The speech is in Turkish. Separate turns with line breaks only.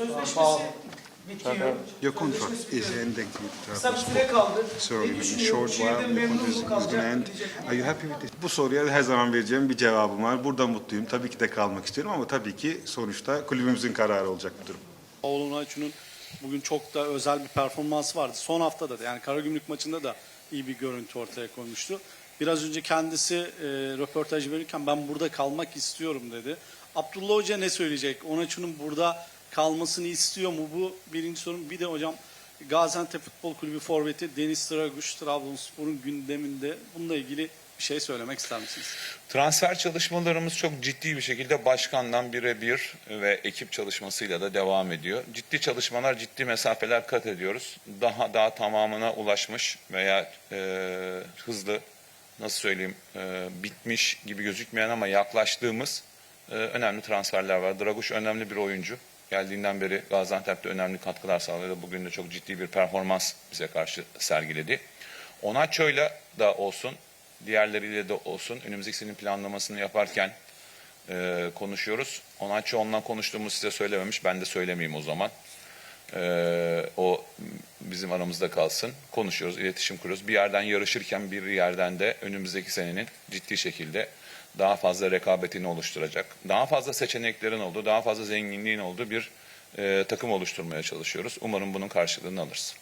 Sözleşmesi bitiyor.
Your contract is ending with
Kısa bir
Trabzonspor.
süre kaldı.
So
ne
in a
düşünüyor?
short while
Şehirden
your
memnun
contract is going to
kalacak?
end.
Diyecek.
Are you happy with this? Bu soruya her zaman vereceğim bir cevabım var. Burada mutluyum. Tabii ki de kalmak istiyorum ama tabii ki sonuçta kulübümüzün kararı olacak bu durum.
Oğlum Ayçun'un bugün çok da özel bir performans vardı. Son haftada da yani Karagümrük maçında da iyi bir görüntü ortaya koymuştu. Biraz önce kendisi e, röportaj verirken ben burada kalmak istiyorum dedi. Abdullah Hoca ne söyleyecek? Onaçu'nun burada kalmasını istiyor mu? Bu birinci sorun. Bir de hocam Gaziantep Futbol Kulübü forveti Deniz Draguş Trabzonspor'un gündeminde bununla ilgili bir şey söylemek ister misiniz?
Transfer çalışmalarımız çok ciddi bir şekilde başkandan birebir ve ekip çalışmasıyla da devam ediyor. Ciddi çalışmalar, ciddi mesafeler kat ediyoruz. Daha daha tamamına ulaşmış veya e, hızlı nasıl söyleyeyim e, bitmiş gibi gözükmeyen ama yaklaştığımız e, önemli transferler var. Draguş önemli bir oyuncu. Geldiğinden beri Gaziantep'te önemli katkılar sağladı. Bugün de çok ciddi bir performans bize karşı sergiledi. Onaço'yla da olsun, diğerleriyle de olsun önümüzdeki senin planlamasını yaparken e, konuşuyoruz. Onaço ondan konuştuğumu size söylememiş. Ben de söylemeyeyim o zaman. E, o bizim aramızda kalsın. Konuşuyoruz, iletişim kuruyoruz. Bir yerden yarışırken bir yerden de önümüzdeki senenin ciddi şekilde daha fazla rekabetini oluşturacak. Daha fazla seçeneklerin olduğu, daha fazla zenginliğin olduğu bir e, takım oluşturmaya çalışıyoruz. Umarım bunun karşılığını alırız.